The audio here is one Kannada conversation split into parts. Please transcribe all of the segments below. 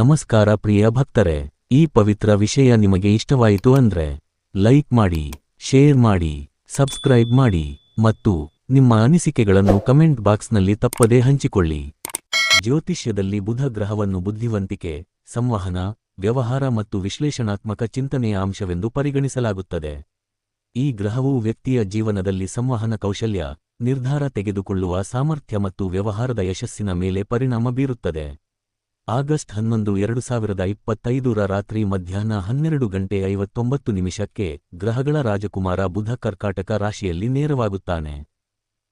ನಮಸ್ಕಾರ ಪ್ರಿಯ ಭಕ್ತರೆ, ಈ ಪವಿತ್ರ ವಿಷಯ ನಿಮಗೆ ಇಷ್ಟವಾಯಿತು ಅಂದ್ರೆ, ಲೈಕ್ ಮಾಡಿ, ಶೇರ್ ಮಾಡಿ, ಸಬ್ಸ್ಕ್ರೈಬ್ ಮಾಡಿ ಮತ್ತು ನಿಮ್ಮ ಅನಿಸಿಕೆಗಳನ್ನು ಕಮೆಂಟ್ ಬಾಕ್ಸ್ನಲ್ಲಿ ತಪ್ಪದೇ ಹಂಚಿಕೊಳ್ಳಿ. ಜ್ಯೋತಿಷ್ಯದಲ್ಲಿ ಬುಧ ಗ್ರಹವನ್ನು ಬುದ್ಧಿವಂತಿಕೆ, ಸಂವಹನ, ವ್ಯವಹಾರ ಮತ್ತು ವಿಶ್ಲೇಷಣಾತ್ಮಕ ಚಿಂತನೆಯ ಅಂಶವೆಂದು ಪರಿಗಣಿಸಲಾಗುತ್ತದೆ. ಈ ಗ್ರಹವು ವ್ಯಕ್ತಿಯ ಜೀವನದಲ್ಲಿ ಸಂವಹನ ಕೌಶಲ್ಯ, ನಿರ್ಧಾರ ತೆಗೆದುಕೊಳ್ಳುವ ಸಾಮರ್ಥ್ಯ ಮತ್ತು ವ್ಯವಹಾರದ ಯಶಸ್ಸಿನ ಮೇಲೆ ಪರಿಣಾಮ ಬೀರುತ್ತದೆ. ಆಗಸ್ಟ್ ಹನ್ನೊಂದು, ಎರಡು ಸಾವಿರದ ಇಪ್ಪತ್ತೈದರ ರಾತ್ರಿ ಮಧ್ಯಾಹ್ನ ಹನ್ನೆರಡು ಗಂಟೆ ಐವತ್ತೊಂಬತ್ತು ನಿಮಿಷಕ್ಕೆ ಗ್ರಹಗಳ ರಾಜಕುಮಾರ ಬುಧ ಕರ್ಕಾಟಕ ರಾಶಿಯಲ್ಲಿ ನೇರವಾಗುತ್ತಾನೆ.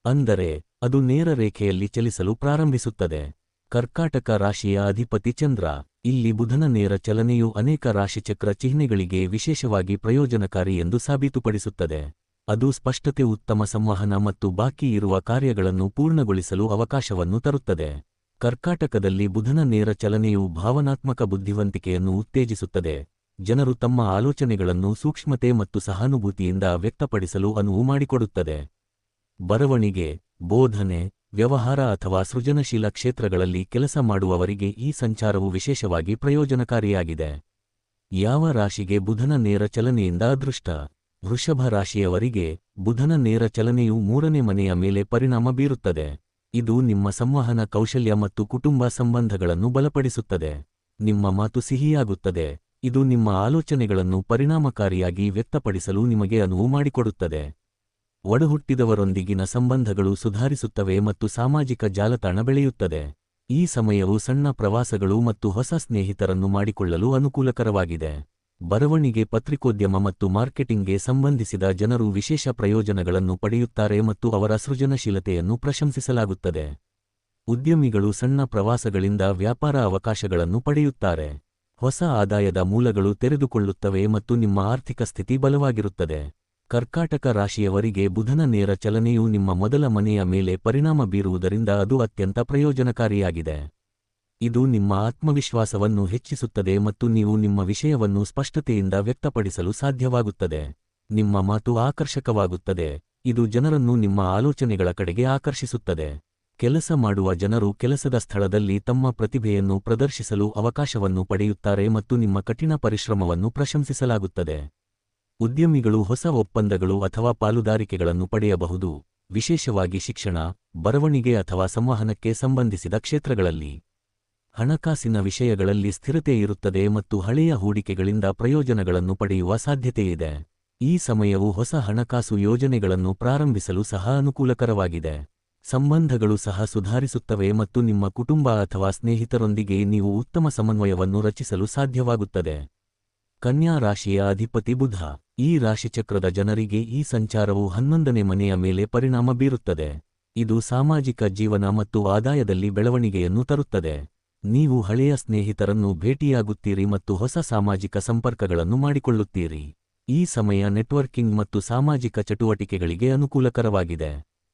ಅಂದರೆ, ಅದು ನೇರ ರೇಖೆಯಲ್ಲಿ ಚಲಿಸಲು ಪ್ರಾರಂಭಿಸುತ್ತದೆ. ಕರ್ಕಾಟಕ ರಾಶಿಯ ಅಧಿಪತಿ ಚಂದ್ರ, ಇಲ್ಲಿ ಬುಧನ ನೇರ ಚಲನೆಯು ಅನೇಕ ರಾಶಿಚಕ್ರ ಚಿಹ್ನೆಗಳಿಗೆ ವಿಶೇಷವಾಗಿ ಪ್ರಯೋಜನಕಾರಿ ಎಂದು ಸಾಬೀತುಪಡಿಸುತ್ತದೆ. ಅದು ಸ್ಪಷ್ಟತೆ, ಉತ್ತಮ ಸಂವಹನ ಮತ್ತು ಬಾಕಿ ಇರುವ ಕಾರ್ಯಗಳನ್ನು ಪೂರ್ಣಗೊಳಿಸಲು ಅವಕಾಶವನ್ನು ತರುತ್ತದೆ. ಕರ್ಕಾಟಕದಲ್ಲಿ ಬುಧನ ನೇರ ಚಲನೆಯು ಭಾವನಾತ್ಮಕ ಬುದ್ಧಿವಂತಿಕೆಯನ್ನು ಉತ್ತೇಜಿಸುತ್ತದೆ. ಜನರು ತಮ್ಮ ಆಲೋಚನೆಗಳನ್ನು ಸೂಕ್ಷ್ಮತೆ ಮತ್ತು ಸಹಾನುಭೂತಿಯಿಂದ ವ್ಯಕ್ತಪಡಿಸಲು ಅನುವು ಮಾಡಿಕೊಡುತ್ತದೆ. ಬರವಣಿಗೆ, ಬೋಧನೆ, ವ್ಯವಹಾರ ಅಥವಾ ಸೃಜನಶೀಲ ಕ್ಷೇತ್ರಗಳಲ್ಲಿ ಕೆಲಸ ಮಾಡುವವರಿಗೆ ಈ ಸಂಚಾರವು ವಿಶೇಷವಾಗಿ ಪ್ರಯೋಜನಕಾರಿಯಾಗಿದೆ. ಯಾವ ರಾಶಿಗೆ ಬುಧನ ನೇರ ಚಲನೆಯಿಂದ ಅದೃಷ್ಟ? ವೃಷಭ ರಾಶಿಯವರಿಗೆ ಬುಧನ ನೇರ ಚಲನೆಯು ಮೂರನೇ ಮನೆಯ ಮೇಲೆ ಪರಿಣಾಮ ಬೀರುತ್ತದೆ. ಇದು ನಿಮ್ಮ ಸಂವಹನ ಕೌಶಲ್ಯ ಮತ್ತು ಕುಟುಂಬ ಸಂಬಂಧಗಳನ್ನು ಬಲಪಡಿಸುತ್ತದೆ. ನಿಮ್ಮ ಮಾತು ಸಿಹಿಯಾಗುತ್ತದೆ. ಇದು ನಿಮ್ಮ ಆಲೋಚನೆಗಳನ್ನು ಪರಿಣಾಮಕಾರಿಯಾಗಿ ವ್ಯಕ್ತಪಡಿಸಲು ನಿಮಗೆ ಅನುವು ಮಾಡಿಕೊಡುತ್ತದೆ. ಒಡಹುಟ್ಟಿದವರೊಂದಿಗಿನ ಸಂಬಂಧಗಳು ಸುಧಾರಿಸುತ್ತವೆ ಮತ್ತು ಸಾಮಾಜಿಕ ಜಾಲತಾಣ ಬೆಳೆಯುತ್ತದೆ. ಈ ಸಮಯವು ಸಣ್ಣ ಪ್ರವಾಸಗಳು ಮತ್ತು ಹೊಸ ಸ್ನೇಹಿತರನ್ನು ಮಾಡಿಕೊಳ್ಳಲು ಅನುಕೂಲಕರವಾಗಿದೆ. ಬರವಣಿಗೆ ಪತ್ರಿಕೋದ್ಯಮ ಮತ್ತು ಮಾರ್ಕೆಟಿಂಗ್ಗೆ ಸಂಬಂಧಿಸಿದ ಜನರು ವಿಶೇಷ ಪ್ರಯೋಜನಗಳನ್ನು ಪಡೆಯುತ್ತಾರೆ ಮತ್ತು ಅವರ ಸೃಜನಶೀಲತೆಯನ್ನು ಪ್ರಶಂಸಿಸಲಾಗುತ್ತದೆ. ಉದ್ಯಮಿಗಳು ಸಣ್ಣ ಪ್ರವಾಸಗಳಿಂದ ವ್ಯಾಪಾರ ಅವಕಾಶಗಳನ್ನು ಪಡೆಯುತ್ತಾರೆ. ಹೊಸ ಆದಾಯದ ಮೂಲಗಳು ತೆರೆದುಕೊಳ್ಳುತ್ತವೆ ಮತ್ತು ನಿಮ್ಮ ಆರ್ಥಿಕ ಸ್ಥಿತಿ ಬಲವಾಗಿರುತ್ತದೆ. ಕರ್ಕಾಟಕ ರಾಶಿಯವರಿಗೆ ಬುಧನ ನೇರ ಚಲನೆಯು ನಿಮ್ಮ ಮೊದಲ ಮನೆಯ ಮೇಲೆ ಪರಿಣಾಮ ಬೀರುವುದರಿಂದ ಅದು ಅತ್ಯಂತ ಪ್ರಯೋಜನಕಾರಿಯಾಗಿದೆ. ಇದು ನಿಮ್ಮ ಆತ್ಮವಿಶ್ವಾಸವನ್ನು ಹೆಚ್ಚಿಸುತ್ತದೆ ಮತ್ತು ನೀವು ನಿಮ್ಮ ವಿಷಯವನ್ನು ಸ್ಪಷ್ಟತೆಯಿಂದ ವ್ಯಕ್ತಪಡಿಸಲು ಸಾಧ್ಯವಾಗುತ್ತದೆ. ನಿಮ್ಮ ಮಾತು ಆಕರ್ಷಕವಾಗುತ್ತದೆ. ಇದು ಜನರನ್ನು ನಿಮ್ಮ ಆಲೋಚನೆಗಳ ಕಡೆಗೆ ಆಕರ್ಷಿಸುತ್ತದೆ. ಕೆಲಸ ಮಾಡುವ ಜನರು ಕೆಲಸದ ಸ್ಥಳದಲ್ಲಿ ತಮ್ಮ ಪ್ರತಿಭೆಯನ್ನು ಪ್ರದರ್ಶಿಸಲು ಅವಕಾಶವನ್ನು ಪಡೆಯುತ್ತಾರೆ ಮತ್ತು ನಿಮ್ಮ ಕಠಿಣ ಪರಿಶ್ರಮವನ್ನು ಪ್ರಶಂಸಿಸಲಾಗುತ್ತದೆ. ಉದ್ಯಮಿಗಳು ಹೊಸ ಒಪ್ಪಂದಗಳು ಅಥವಾ ಪಾಲುದಾರಿಕೆಗಳನ್ನು ಪಡೆಯಬಹುದು. ವಿಶೇಷವಾಗಿ ಶಿಕ್ಷಣ, ಬರವಣಿಗೆ ಅಥವಾ ಸಂವಹನಕ್ಕೆ ಸಂಬಂಧಿಸಿದ ಕ್ಷೇತ್ರಗಳಲ್ಲಿ. ಹಣಕಾಸಿನ ವಿಷಯಗಳಲ್ಲಿ ಸ್ಥಿರತೆ ಇರುತ್ತದೆ ಮತ್ತು ಹಳೆಯ ಹೂಡಿಕೆಗಳಿಂದ ಪ್ರಯೋಜನಗಳನ್ನು ಪಡೆಯುವ ಸಾಧ್ಯತೆಯಿದೆ. ಈ ಸಮಯವು ಹೊಸ ಹಣಕಾಸು ಯೋಜನೆಗಳನ್ನು ಪ್ರಾರಂಭಿಸಲು ಸಹ ಅನುಕೂಲಕರವಾಗಿದೆ. ಸಂಬಂಧಗಳು ಸಹ ಸುಧಾರಿಸುತ್ತವೆ ಮತ್ತು ನಿಮ್ಮ ಕುಟುಂಬ ಅಥವಾ ಸ್ನೇಹಿತರೊಂದಿಗೆ ನೀವು ಉತ್ತಮ ಸಮನ್ವಯವನ್ನು ರಚಿಸಲು ಸಾಧ್ಯವಾಗುತ್ತದೆ. ಕನ್ಯಾ ರಾಶಿಯ ಅಧಿಪತಿ ಬುಧ. ಈ ರಾಶಿಚಕ್ರದ ಜನರಿಗೆ ಈ ಸಂಚಾರವು ಹನ್ನೊಂದನೇ ಮನೆಯ ಮೇಲೆ ಪರಿಣಾಮ ಬೀರುತ್ತದೆ. ಇದು ಸಾಮಾಜಿಕ ಜೀವನ ಮತ್ತು ಆದಾಯದಲ್ಲಿ ಬೆಳವಣಿಗೆಯನ್ನು ತರುತ್ತದೆ. ನೀವು ಹಳೆಯ ಸ್ನೇಹಿತರನ್ನು ಭೇಟಿಯಾಗುತ್ತೀರಿ ಮತ್ತು ಹೊಸ ಸಾಮಾಜಿಕ ಸಂಪರ್ಕಗಳನ್ನು ಮಾಡಿಕೊಳ್ಳುತ್ತೀರಿ. ಈ ಸಮಯ ನೆಟ್ವರ್ಕಿಂಗ್ ಮತ್ತು ಸಾಮಾಜಿಕ ಚಟುವಟಿಕೆಗಳಿಗೆ ಅನುಕೂಲಕರವಾಗಿದೆ.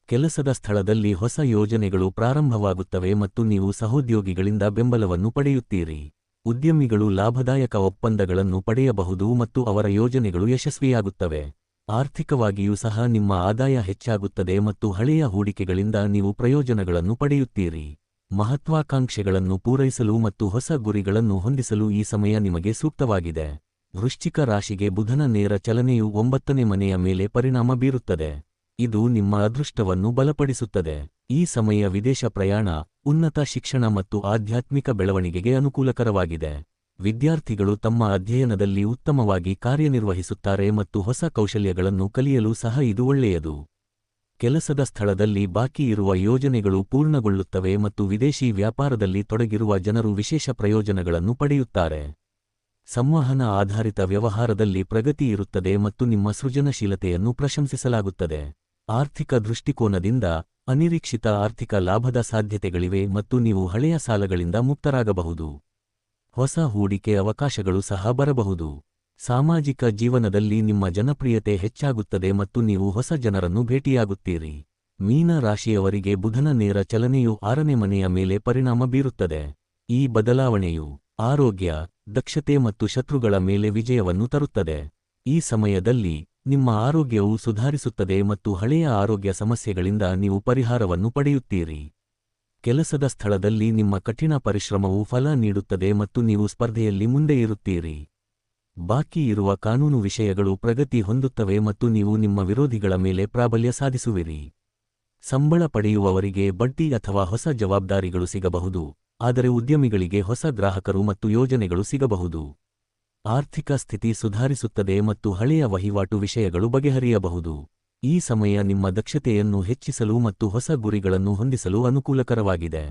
ಕೆಲಸದ ಸ್ಥಳದಲ್ಲಿ ಹೊಸ ಯೋಜನೆಗಳು ಪ್ರಾರಂಭವಾಗುತ್ತವೆ ಮತ್ತು ನೀವು ಸಹೋದ್ಯೋಗಿಗಳಿಂದ ಬೆಂಬಲವನ್ನು ಪಡೆಯುತ್ತೀರಿ. ಉದ್ಯಮಿಗಳು ಲಾಭದಾಯಕ ಒಪ್ಪಂದಗಳನ್ನು ಪಡೆಯಬಹುದು ಮತ್ತು ಅವರ ಯೋಜನೆಗಳು ಯಶಸ್ವಿಯಾಗುತ್ತವೆ. ಆರ್ಥಿಕವಾಗಿಯೂ ಸಹ ನಿಮ್ಮ ಆದಾಯ ಹೆಚ್ಚಾಗುತ್ತದೆ ಮತ್ತು ಹಳೆಯ ಹೂಡಿಕೆಗಳಿಂದ ನೀವು ಪ್ರಯೋಜನಗಳನ್ನು ಪಡೆಯುತ್ತೀರಿ. ಮಹತ್ವಾಕಾಂಕ್ಷೆಗಳನ್ನು ಪೂರೈಸಲು ಮತ್ತು ಹೊಸ ಗುರಿಗಳನ್ನು ಹೊಂದಿಸಲು ಈ ಸಮಯ ನಿಮಗೆ ಸೂಕ್ತವಾಗಿದೆ. ವೃಶ್ಚಿಕ ರಾಶಿಗೆ ಬುಧನ ನೇರ ಚಲನೆಯು ಒಂಬತ್ತನೇ ಮನೆಯ ಮೇಲೆ ಪರಿಣಾಮ ಬೀರುತ್ತದೆ. ಇದು ನಿಮ್ಮ ಅದೃಷ್ಟವನ್ನು ಬಲಪಡಿಸುತ್ತದೆ. ಈ ಸಮಯ ವಿದೇಶ ಪ್ರಯಾಣ, ಉನ್ನತ ಶಿಕ್ಷಣ ಮತ್ತು ಆಧ್ಯಾತ್ಮಿಕ ಬೆಳವಣಿಗೆಗೆ ಅನುಕೂಲಕರವಾಗಿದೆ. ವಿದ್ಯಾರ್ಥಿಗಳು ತಮ್ಮ ಅಧ್ಯಯನದಲ್ಲಿ ಉತ್ತಮವಾಗಿ ಕಾರ್ಯನಿರ್ವಹಿಸುತ್ತಾರೆ ಮತ್ತು ಹೊಸ ಕೌಶಲ್ಯಗಳನ್ನು ಕಲಿಯಲು ಸಹ ಇದು ಒಳ್ಳೆಯದು. ಕೆಲಸದ ಸ್ಥಳದಲ್ಲಿ ಬಾಕಿ ಇರುವ ಯೋಜನೆಗಳು ಪೂರ್ಣಗೊಳ್ಳುತ್ತವೆ ಮತ್ತು ವಿದೇಶಿ ವ್ಯಾಪಾರದಲ್ಲಿ ತೊಡಗಿರುವ ಜನರು ವಿಶೇಷ ಪ್ರಯೋಜನಗಳನ್ನು ಪಡೆಯುತ್ತಾರೆ. ಸಂವಹನ ಆಧಾರಿತ ವ್ಯವಹಾರದಲ್ಲಿ ಪ್ರಗತಿ ಇರುತ್ತದೆ ಮತ್ತು ನಿಮ್ಮ ಸೃಜನಶೀಲತೆಯನ್ನು ಪ್ರಶಂಸಿಸಲಾಗುತ್ತದೆ. ಆರ್ಥಿಕ ದೃಷ್ಟಿಕೋನದಿಂದ ಅನಿರೀಕ್ಷಿತ ಆರ್ಥಿಕ ಲಾಭದ ಸಾಧ್ಯತೆಗಳಿವೆ ಮತ್ತು ನೀವು ಹಳೆಯ ಸಾಲಗಳಿಂದ ಮುಕ್ತರಾಗಬಹುದು. ಹೊಸ ಹೂಡಿಕೆ ಅವಕಾಶಗಳು ಸಹ ಬರಬಹುದು. ಸಾಮಾಜಿಕ ಜೀವನದಲ್ಲಿ ನಿಮ್ಮ ಜನಪ್ರಿಯತೆ ಹೆಚ್ಚಾಗುತ್ತದೆ ಮತ್ತು ನೀವು ಹೊಸ ಜನರನ್ನು ಭೇಟಿಯಾಗುತ್ತೀರಿ. ಮೀನ ರಾಶಿಯವರಿಗೆ ಬುಧನ ನೇರ ಚಲನೆಯು ಆರನೇ ಮನೆಯ ಮೇಲೆ ಪರಿಣಾಮ ಬೀರುತ್ತದೆ. ಈ ಬದಲಾವಣೆಯು ಆರೋಗ್ಯ, ದಕ್ಷತೆ ಮತ್ತು ಶತ್ರುಗಳ ಮೇಲೆ ವಿಜಯವನ್ನು ತರುತ್ತದೆ. ಈ ಸಮಯದಲ್ಲಿ ನಿಮ್ಮ ಆರೋಗ್ಯವು ಸುಧಾರಿಸುತ್ತದೆ ಮತ್ತು ಹಳೆಯ ಆರೋಗ್ಯ ಸಮಸ್ಯೆಗಳಿಂದ ನೀವು ಪರಿಹಾರವನ್ನು ಪಡೆಯುತ್ತೀರಿ. ಕೆಲಸದ ಸ್ಥಳದಲ್ಲಿ ನಿಮ್ಮ ಕಠಿಣ ಪರಿಶ್ರಮವು ಫಲ ನೀಡುತ್ತದೆ ಮತ್ತು ನೀವು ಸ್ಪರ್ಧೆಯಲ್ಲಿ ಮುಂದೆ ಇರುತ್ತೀರಿ. ಬಾಕಿ ಇರುವ ಕಾನೂನು ವಿಷಯಗಳು ಪ್ರಗತಿ ಹೊಂದುತ್ತವೆ ಮತ್ತು ನೀವು ನಿಮ್ಮ ವಿರೋಧಿಗಳ ಮೇಲೆ ಪ್ರಾಬಲ್ಯ ಸಾಧಿಸುವಿರಿ. ಸಂಬಳ ಪಡೆಯುವವರಿಗೆ ಬಡ್ಡಿ ಅಥವಾ ಹೊಸ ಜವಾಬ್ದಾರಿಗಳು ಸಿಗಬಹುದು, ಆದರೆ ಉದ್ಯಮಿಗಳಿಗೆ ಹೊಸ ಗ್ರಾಹಕರು ಮತ್ತು ಯೋಜನೆಗಳು ಸಿಗಬಹುದು. ಆರ್ಥಿಕ ಸ್ಥಿತಿ ಸುಧಾರಿಸುತ್ತದೆ ಮತ್ತು ಹಳೆಯ ವಹಿವಾಟು ವಿಷಯಗಳು ಬಗೆಹರಿಯಬಹುದು. ಈ ಸಮಯ ನಿಮ್ಮ ದಕ್ಷತೆಯನ್ನು ಹೆಚ್ಚಿಸಲು ಮತ್ತು ಹೊಸ ಗುರಿಗಳನ್ನು ಹೊಂದಿಸಲು ಅನುಕೂಲಕರವಾಗಿದೆ.